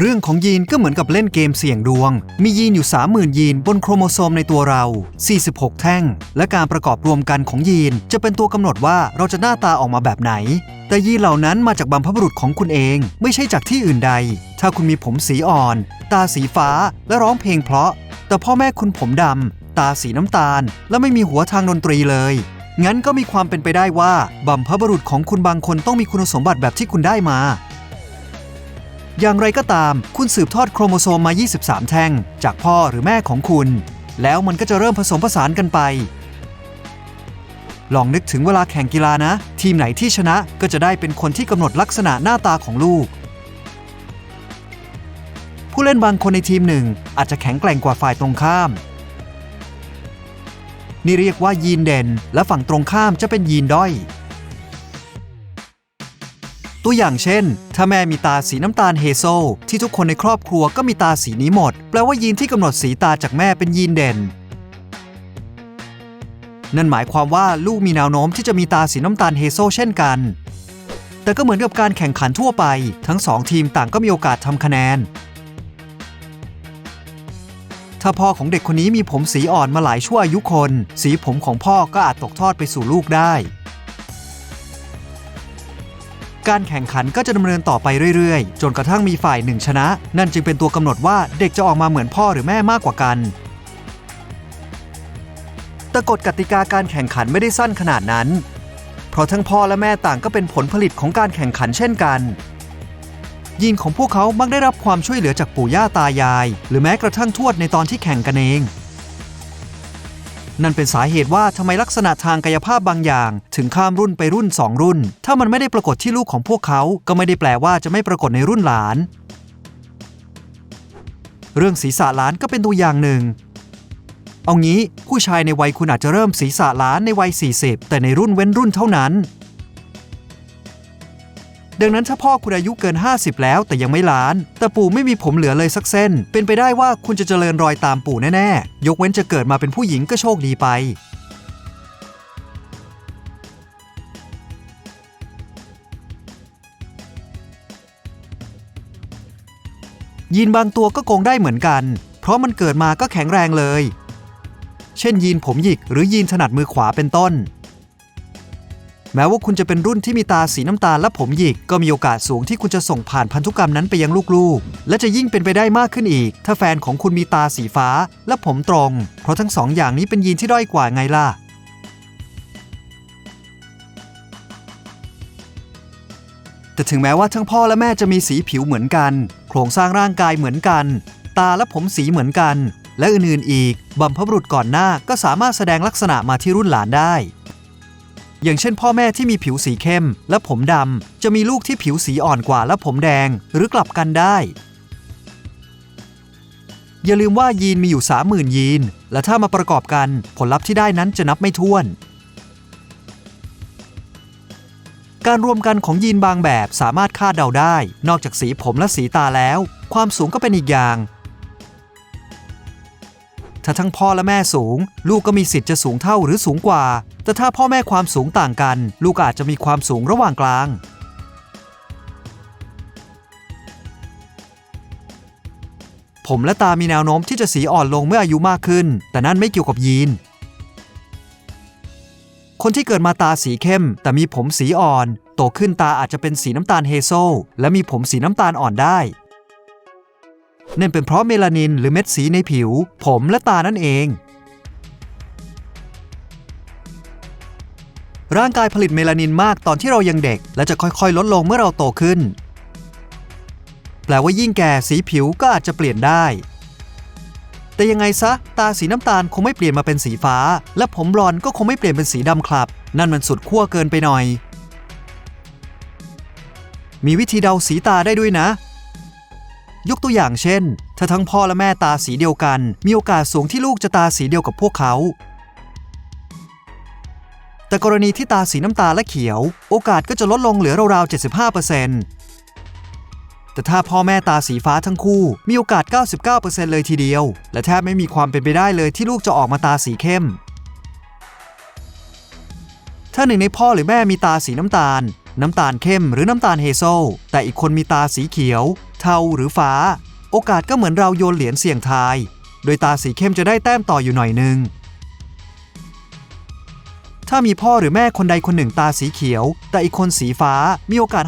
เรื่องของยีนก็เหมือนกับเล่นเกมเสี่ยงดวง มียีนอยู่ 30,000 ยีนบนโครโมโซมในตัวเรา 46 แท่ง และการประกอบรวมกันของยีนจะเป็นตัวกำหนดว่าเราจะหน้าตาออกมาแบบไหน แต่ยีนเหล่านั้นมาจากบัมพบุรุษของคุณเอง ไม่ใช่จากที่อื่นใด ถ้าคุณมีผมสีอ่อน ตาสีฟ้าและร้องเพลงเพราะ แต่พ่อแม่คุณผมดำตาสีน้ำตาล และไม่มีหัวทางดนตรีเลยงั้นก็มีความเป็นไปได้ว่าบัมพบุรุษของคุณบางคนต้องมีคุณสมบัติแบบที่คุณได้มา อย่างไรก็ตาม คุณสืบทอดโครโมโซมมา 23 แท่ง จากพ่อหรือแม่ของคุณ แล้วมันก็จะเริ่มผสมผสานกันไป ลองนึกถึงเวลาแข่งกีฬานะ ทีมไหนที่ชนะก็จะได้เป็นคนที่กำหนดลักษณะหน้าตาของลูก ผู้เล่นบางคนในทีมหนึ่ง อาจจะแข็งแกร่งกว่าฝ่ายตรงข้าม นี่เรียกว่ายีนเด่น และฝั่งตรงข้ามจะเป็นยีนด้อย ตัวอย่างเช่น ถ้าแม่มีตาสีน้ำตาลเฮโซที่ทุกคนในครอบครัวก็มีตาสีนี้หมด แปลว่ายีนที่กำหนดสีตาจากแม่เป็นยีนเด่น นั่นหมายความว่าลูกมีแนวโน้มที่จะมีตาสีน้ำตาลเฮโซเช่นกัน แต่ก็เหมือนกับการแข่งขันทั่วไป ทั้งสองทีมต่างก็มีโอกาสทำคะแนน ถ้าพ่อของเด็กคนนี้มีผมสีอ่อนมาหลายชั่วอายุคน สีผมของพ่อก็อาจตกทอดไปสู่ลูกได้ การแข่งขันก็จะดำเนินต่อไปเรื่อยๆ จนกระทั่งมีฝ่ายหนึ่งชนะ นั่นจึงเป็นตัวกำหนดว่าเด็กจะออกมาเหมือนพ่อหรือแม่มากกว่ากันแต่กฎกติกาการแข่งขันไม่ได้สั้นขนาดนั้น เพราะทั้งพ่อและแม่ต่างก็เป็นผลผลิตของการแข่งขันเช่นกันยีนของพวกเขามักได้รับความช่วยเหลือจากปู่ย่าตายาย หรือแม้กระทั่งทวดในตอนที่แข่งกันเอง นั่นเป็นสาเหตุว่าทำไมลักษณะทางกายภาพบางอย่าง ถึงข้ามรุ่นไปรุ่น 2 รุ่น ถ้ามันไม่ได้ปรากฏที่ลูกของพวกเขาก็ไม่ได้แปลว่าจะไม่ปรากฏในรุ่นหลาน เรื่องศีรษะล้านก็เป็นตัวอย่างหนึ่งเอางี้ผู้ชายในวัยคุณอาจจะเริ่มศีรษะล้านในวัย 40 แต่ในรุ่นเว้นรุ่นเท่านั้น ดังนั้นถ้าพ่อคุณอายุเกิน 50 แล้วแต่ยังไม่ล้าน แต่ปู่ไม่มีผมเหลือเลยสักเส้น เป็นไปได้ว่าคุณจะเจริญรอยตามปู่แน่ๆ ยกเว้นจะเกิดมาเป็นผู้หญิงก็โชคดีไป ยีนบางตัวก็โกงได้เหมือนกัน เพราะมันเกิดมาก็แข็งแรงเลย เช่นยีนผมหยิกหรือยีนถนัดมือขวาเป็นต้น แม้ว่าคุณจะเป็นรุ่นที่มีตาสีน้ำตาลและผมหยิก ก็มีโอกาสสูงที่คุณจะส่งผ่านพันธุกรรมนั้นไปยังลูกๆ และจะยิ่งเป็นไปได้มากขึ้นอีก ถ้าแฟนของคุณมีตาสีฟ้าและผมตรง เพราะทั้งสองอย่างนี้เป็นยีนที่ด้อยกว่าไงล่ะแต่ถึงแม้ว่าทั้งพ่อและแม่จะมีสีผิวเหมือนกัน โครงสร้างร่างกายเหมือนกัน ตาและผมสีเหมือนกัน และอื่นๆอีกบัมพบุรุษก่อนหน้าก็สามารถแสดงลักษณะมาที่รุ่นหลานได้ อย่างเช่นพ่อแม่ที่มีผิวสีเข้ม และผมดำ จะมีลูกที่ผิวสีอ่อนกว่าและผมแดง หรือกลับกันได้ อย่าลืมว่ายีนมีอยู่ 30,000 ยีน และถ้ามาประกอบกันผลลัพธ์ที่ได้นั้นจะนับไม่ถ้วน การรวมกันของยีนบางแบบสามารถคาดเดาได้ นอกจากสีผมและสีตาแล้ว ความสูงก็เป็นอีกอย่าง ถ้าทั้งพ่อและแม่สูง ลูกก็มีสิทธิ์จะสูงเท่าหรือสูงกว่า แต่ถ้าพ่อแม่ความสูงต่างกัน ลูกอาจจะมีความสูงระหว่างกลาง ผมและตามีแนวโน้มที่จะสีอ่อนลงเมื่ออายุมากขึ้น แต่นั่นไม่เกี่ยวกับยีน คนที่เกิดมาตาสีเข้ม แต่มีผมสีอ่อน โตขึ้นตาอาจจะเป็นสีน้ำตาลเฮโซลและมีผมสีน้ำตาลอ่อนได้ นั่นเป็นเพราะเมลานินหรือเม็ดสีในผิว ผมและตานั่นเอง ร่างกายผลิตเมลานินมากตอนที่เรายังเด็ก และจะค่อยๆ ลดลงเมื่อเราโตขึ้น แปลว่ายิ่งแก่สีผิวก็อาจจะเปลี่ยนได้ แต่ยังไงซะ ตาสีน้ำตาลคงไม่เปลี่ยนมาเป็นสีฟ้า และผมบลอนก็คงไม่เปลี่ยนเป็นสีดำครับ นั่นมันสุดขั้วเกินไปหน่อยมีวิธีเดาสีตาได้ด้วยนะ ยกตัวอย่างเช่น ถ้าทั้งพ่อและแม่ตาสีเดียวกัน มีโอกาสสูงที่ลูกจะตาสีเดียวกับพวกเขา แต่กรณีที่ตาสีน้ำตาลและเขียว โอกาสก็จะลดลงเหลือราวๆ 75%แต่ถ้าพ่อแม่ตาสีฟ้าทั้งคู่ มีโอกาส 99%เลยทีเดียว และแทบไม่มีความเป็นไปได้เลยที่ลูกจะออกมาตาสีเข้มถ้าหนึ่งในพ่อหรือแม่มีตาสีน้ำตาล น้ำตาลเข้มหรือน้ำตาลเฮโซลแต่อีกคนมีตาสีเขียว เทาหรือฟ้า โอกาสก็เหมือนเราโยนเหรียญเสี่ยงทาย โดยตาสีเข้มจะได้แต้มต่ออยู่หน่อยหนึง ถ้ามีพ่อหรือแม่คนใดคนหนึ่งตาสีเขียว แต่อีกคนสีฟ้ามีโอกาส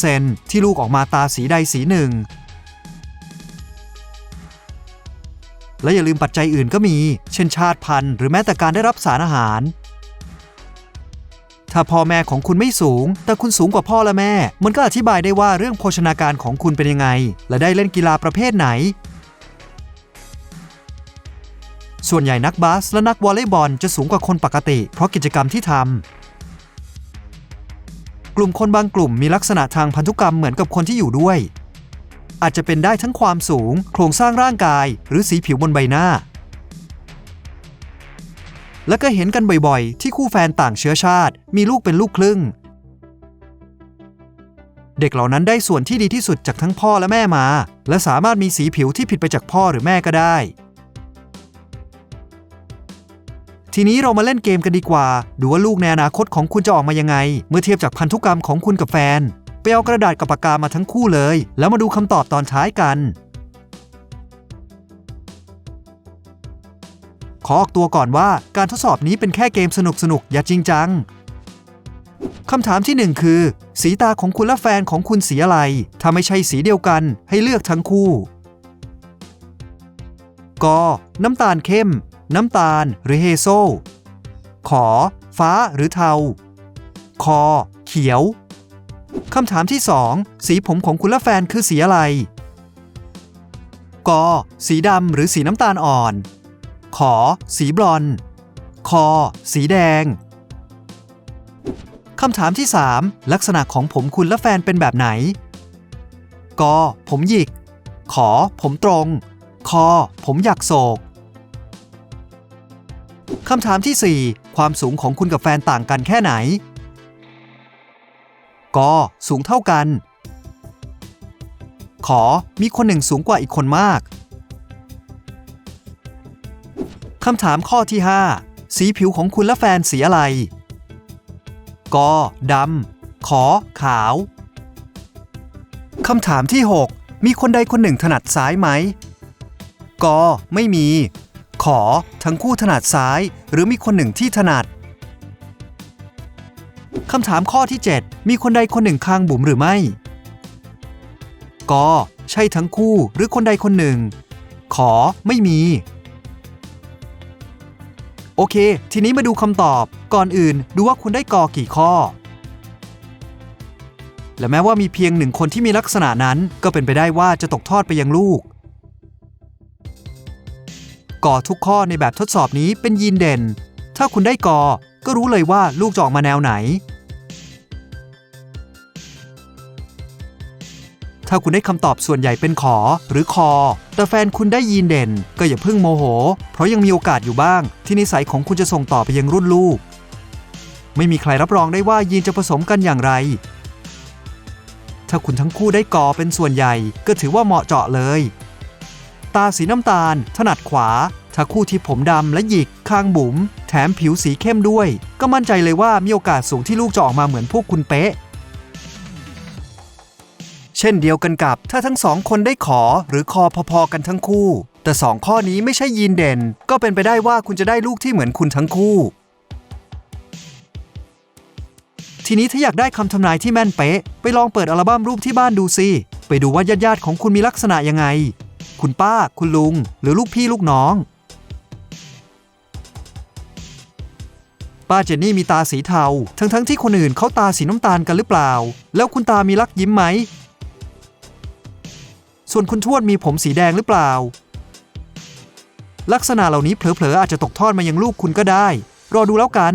50%ที่ลูกออกมาตาสีใดสีหนึ่ง และอย่าลืมปัจจัยอื่นก็มี เช่นชาติพันธุ์หรือแม้แต่การได้รับสารอาหาร ถ้าพ่อแม่ของคุณไม่สูง แต่คุณสูงกว่าพ่อและแม่ มันก็อธิบายได้ว่าเรื่องโภชนาการของคุณเป็นยังไง และได้เล่นกีฬาประเภทไหน ส่วนใหญ่นักบาสและนักวอลเลย์บอลจะสูงกว่าคนปกติ เพราะกิจกรรมที่ทำกลุ่มคนบางกลุ่มมีลักษณะทางพันธุกรรมเหมือนกับคนที่อยู่ด้วย อาจจะเป็นได้ทั้งความสูง โครงสร้างร่างกาย หรือสีผิวบนใบหน้า และก็เห็นกันบ่อยๆ ที่คู่แฟนต่างเชื้อชาติ มีลูกเป็นลูกครึ่ง เด็กเหล่านั้นได้ส่วนที่ดีที่สุดจากทั้งพ่อและแม่มา และสามารถมีสีผิวที่ผิดไปจากพ่อหรือแม่ก็ได้ ทีนี้เรามาเล่นเกมกันดีกว่า ดูว่าลูกในอนาคตของคุณจะออกมายังไง เมื่อเทียบจากพันธุกรรมของคุณกับแฟนไปเอากระดาษกับปากกามาทั้งคู่เลย แล้วมาดูคำตอบตอนท้ายกัน ขอออกตัวก่อนว่าการทดสอบนี้เป็นแค่เกมสนุกๆอย่าจริงจัง คำถามที่หนึ่งคือ สีตาของคุณและแฟนของคุณสีอะไร ถ้าไม่ใช่สีเดียวกันให้เลือกทั้งคู่กน้ำตาลเข้ม น้ำตาลหรือเฮโซขอ ฟ้าหรือเทา คอ เขียว คำถามที่ 2 สีผมของคุณและแฟนคือสีอะไรกสีดำหรือสีน้ำตาลอ่อน ขอ สีบรอนคอ สีแดง คำถามที่ 3 ลักษณะของผมคุณและแฟนเป็นแบบไหน ก ผมหยิก ขอ ผมตรง คอ ผมอยากโศก คำถามที่ 4 ความสูงของคุณกับแฟนต่างกันแค่ไหน ก สูงเท่ากัน ขอ มีคนหนึ่งสูงกว่าอีกคนมาก คำถามข้อที่ 5 สีผิวของคุณและแฟนสีอะไร ก ดำ ขอ ขาว คำถามที่ 6 มีคนใดคนหนึ่งถนัดซ้ายไหม ก ไม่มี ขอ ทั้งคู่ถนัดซ้าย หรือมีคนหนึ่งที่ถนัด คำถามข้อที่ 7 มีคนใดคนหนึ่งคางบุ๋มหรือไม่ ก ใช่ทั้งคู่หรือคนใดคนหนึ่ง ขอ ไม่มี โอเค ทีนี้มาดูคำตอบ ก่อนอื่น ดูว่าคุณได้กอกี่ข้อ และแม้ว่ามีเพียงหนึ่งคนที่มีลักษณะนั้น ก็เป็นไปได้ว่าจะตกทอดไปยังลูก กอทุกข้อในแบบทดสอบนี้เป็นยีนเด่น ถ้าคุณได้กอ ก็รู้เลยว่าลูกจะออกมาแนวไหน ถ้าคุณได้คำตอบส่วนใหญ่เป็นขอหรือคอ แต่แฟนคุณได้ยีนเด่น ก็อย่าเพิ่งโมโห เพราะยังมีโอกาสอยู่บ้าง ที่นิสัยของคุณจะส่งต่อไปยังรุ่นลูก ไม่มีใครรับรองได้ว่ายีนจะผสมกันอย่างไร ถ้าคุณทั้งคู่ได้กอเป็นส่วนใหญ่ ก็ถือว่าเหมาะเจาะเลย ตาสีน้ำตาล ถนัดขวา ถ้าคู่ที่ผมดำและหยิกคางบุ๋มแถมผิวสีเข้มด้วย ก็มั่นใจเลยว่ามีโอกาสสูงที่ลูกจะออกมาเหมือนพวกคุณเป๊ะ เช่นเดียวกันกับ ถ้าทั้งสองคนได้ขอหรือคอพอๆกันทั้งคู่ แต่สองข้อนี้ไม่ใช่ยีนเด่น ก็เป็นไปได้ว่าคุณจะได้ลูกที่เหมือนคุณทั้งคู่ ทีนี้ถ้าอยากได้คำทำนายที่แม่นเป๊ะ ไปลองเปิดอัลบั้มรูปที่บ้านดูสิไปดูว่าญาติๆของคุณมีลักษณะยังไง คุณป้า คุณลุง หรือลูกพี่ลูกน้อง ป้าเจนนี่มีตาสีเทา ทั้งๆที่คนอื่นเขาตาสีน้ำตาลกันหรือเปล่า แล้วคุณตามีลักยิ้มไหม ส่วนคุณทวดมีผมสีแดงหรือเปล่า ลักษณะเหล่านี้เผลอๆอาจจะตกทอดมายังลูกคุณก็ได้ รอดูแล้วกัน